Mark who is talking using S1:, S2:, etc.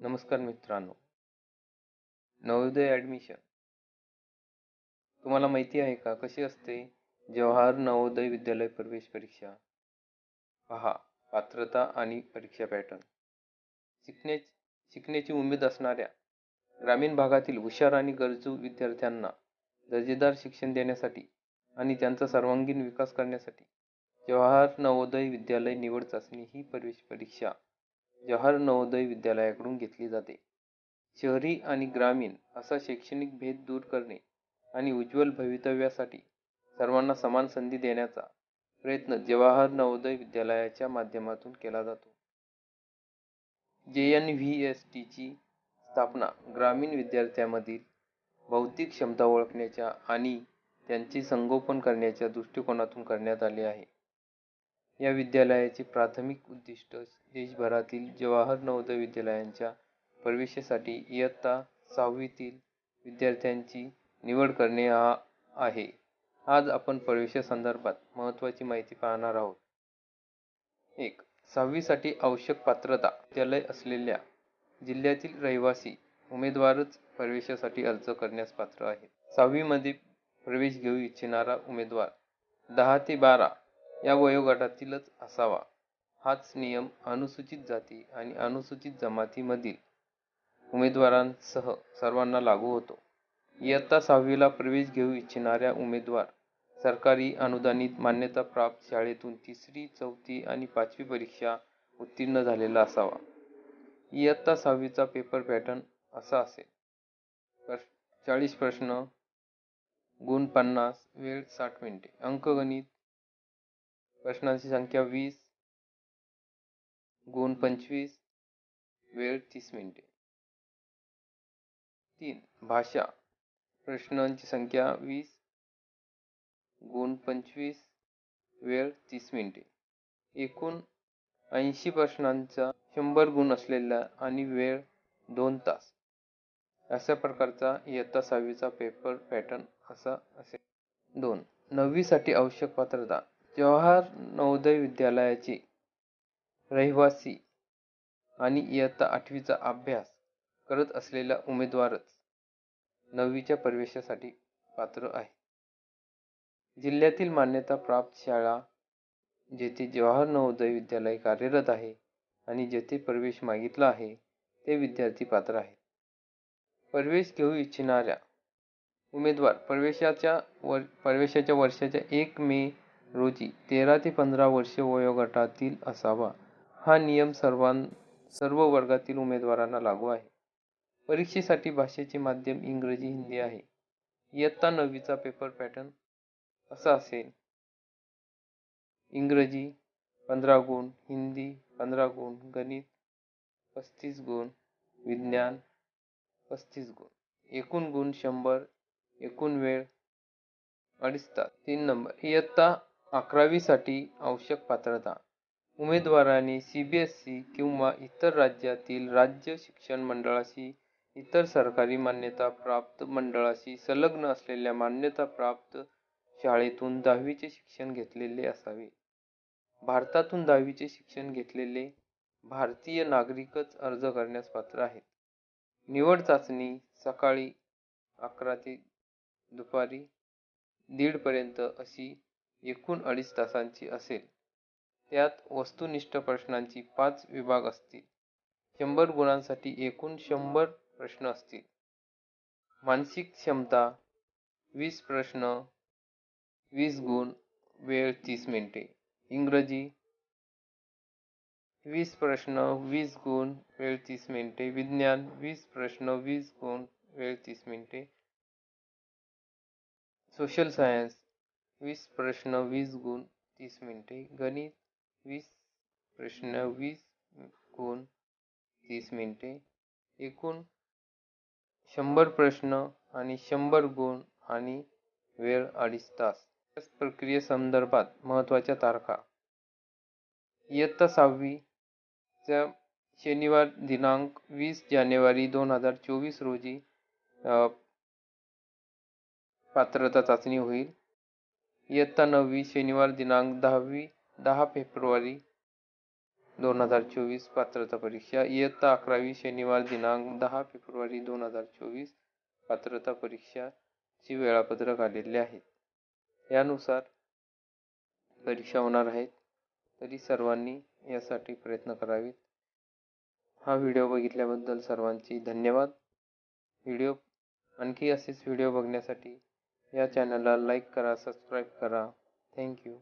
S1: नमस्कार मित्रांनो. नवोदय ॲडमिशन तुम्हाला माहिती आहे का? कशी असते? जवाहर नवोदय विद्यालय प्रवेश परीक्षा पहा पात्रता आणि परीक्षा पॅटर्न शिकण्या शिकण्याची उमेद असणाऱ्या ग्रामीण भागातील हुशार आणि गरजू विद्यार्थ्यांना दर्जेदार शिक्षण देण्यासाठी आणि त्यांचा सर्वांगीण विकास करण्यासाठी जवाहर नवोदय विद्यालय निवड चाचणी ही प्रवेश परीक्षा जवाहर नवोदय विद्यालयाकडून घेतली जाते. शहरी आणि ग्रामीण असा शैक्षणिक भेद दूर करणे आणि उज्ज्वल भवितव्यासाठी सर्वांना समान संधी देण्याचा प्रयत्न जवाहर नवोदय विद्यालयाच्या माध्यमातून केला जातो. जे एन व्ही एस टीची स्थापना ग्रामीण विद्यार्थ्यांमधील बौद्धिक क्षमता ओळखण्याच्या आणि त्यांचे संगोपन करण्याच्या दृष्टिकोनातून करण्यात आले आहे. या विद्यालयाचे प्राथमिक उद्दिष्ट देशभरातील जवाहर नवोदय विद्यालयांच्या प्रवेशासाठी इयत्ता सहावीतील विद्यार्थ्यांची निवड करणे हा आहे. आज आपण प्रवेशासंदर्भात महत्त्वाची माहिती पाहणार आहोत. एक सहावीसाठी आवश्यक पात्रता. विद्यालय असलेल्या जिल्ह्यातील रहिवासी उमेदवारच प्रवेशासाठी अर्ज करण्यास पात्र आहेत. सहावीमध्ये प्रवेश घेऊ इच्छिणारा उमेदवार दहा ते बारा या वयोगटातीलच असावा. हाच नियम अनुसूचित जाती आणि अनुसूचित जमातीमधील उमेदवारांसह सर्वांना लागू होतो. इयत्ता सहावीला प्रवेश घेऊ इच्छिणाऱ्या उमेदवार सरकारी अनुदानित मान्यताप्राप्त शाळेतून तिसरी चौथी आणि पाचवी परीक्षा उत्तीर्ण झालेला असावा. इयत्ता सहावीचा पेपर पॅटर्न असा असेल. चाळीस प्रश्न गुण पन्नास वेळ साठ मिनिटे अंकगणित प्रश्नांची संख्या वीस गुण पंचवीस वेळ तीस मिनिटे. तीन भाषा. प्रश्नांची संख्या वीस गुण पंचवीस वेळ तीस मिनिटे. एकूण ऐंशी प्रश्नांचा शंभर गुण असलेला आणि वेळ दोन तास. अशा प्रकारचा इयत्ता सहावीचा पेपर पॅटर्न असा असेल. दोन नववीसाठी आवश्यक पात्रता. जवाहर नवोदय विद्यालयाचे रहिवासी आणि इयत्ता आठवीचा अभ्यास करत असलेला उमेदवारच नववीच्या प्रवेशासाठी पात्र आहे. जिल्ह्यातील मान्यता प्राप्त शाळा जेथे जवाहर नवोदय विद्यालय कार्यरत आहे आणि जेथे प्रवेश मागितला आहे ते विद्यार्थी पात्र आहेत. प्रवेश घेऊ इच्छिणाऱ्या उमेदवार प्रवेशाच्या वर प्रवेशाच्या वर्षाच्या एक मे रोजी तेरा ते पंधरा वर्षे वयोगटातील असावा. हा नियम सर्वां सर्व वर्गातील उमेदवारांना लागू आहे. परीक्षेसाठी भाषेचे माध्यम इंग्रजी हिंदी आहे. इयत्ता नववीचा पेपर पॅटर्न असा असेल. इंग्रजी पंधरा गुण हिंदी पंधरा गुण गणित पस्तीस गुण विज्ञान पस्तीस गुण. एकूण गुण शंभर एकूण वेळ अडीच तास. तीन नंबर. इयत्ता अकरावीसाठी आवश्यक पात्रता. उमेदवाराने सी बी एस सी किंवा इतर राज्यातील राज्य शिक्षण मंडळाशी इतर सरकारी मान्यता प्राप्त मंडळाशी संलग्न असलेल्या मान्यताप्राप्त शाळेतून दहावीचे शिक्षण घेतलेले असावे. भारतातून दहावीचे शिक्षण घेतलेले भारतीय नागरिकच अर्ज करण्यास पात्र आहेत. निवड चाचणी सकाळी अकरा ते दुपारी दीडपर्यंत अशी एकूण अडीच तासांची असेल. त्यात वस्तुनिष्ठ प्रश्नांची पाच विभाग असतील. शंभर गुणांसाठी एकूण शंभर प्रश्न असतील. मानसिक क्षमता वीस प्रश्न वीस गुण वेळ तीस मिनिटे. इंग्रजी वीस प्रश्न वीस गुण वेळ तीस मिनिटे. विज्ञान वीस प्रश्न वीस गुण वेळ तीस मिनिटे. सोशल सायन्स वीस प्रश्न वीस गुण तीस मिनिटे. गणित वीस प्रश्न वीस गुण तीस मिनिटे. एकूण शंभर प्रश्न आणि शंभर गुण आणि वेळ अडीच तास. प्रक्रियेसंदर्भात महत्त्वाच्या तारखा. इयत्ता सहावीच्या शनिवार दिनांक वीस जानेवारी दोन हजार चोवीस रोजी पात्रता चाचणी होईल. इयत्ता नववी शनिवार दिनांक दहावी दहा फेब्रुवारी दोन हजार चोवीस पात्रता परीक्षा. इयत्ता अकरावी शनिवार दिनांक दहा फेब्रुवारी दोन हजार चोवीस पात्रता परीक्षाची वेळापत्रक आलेले आहे. यानुसार परीक्षा होणार आहेत. तरी सर्वांनी यासाठी प्रयत्न करावेत. हा व्हिडिओ बघितल्याबद्दल सर्वांची धन्यवाद. व्हिडिओ आणखी असेच व्हिडिओ बघण्यासाठी या चॅनलला लाईक करा सबस्क्राईब करा. थँक्यू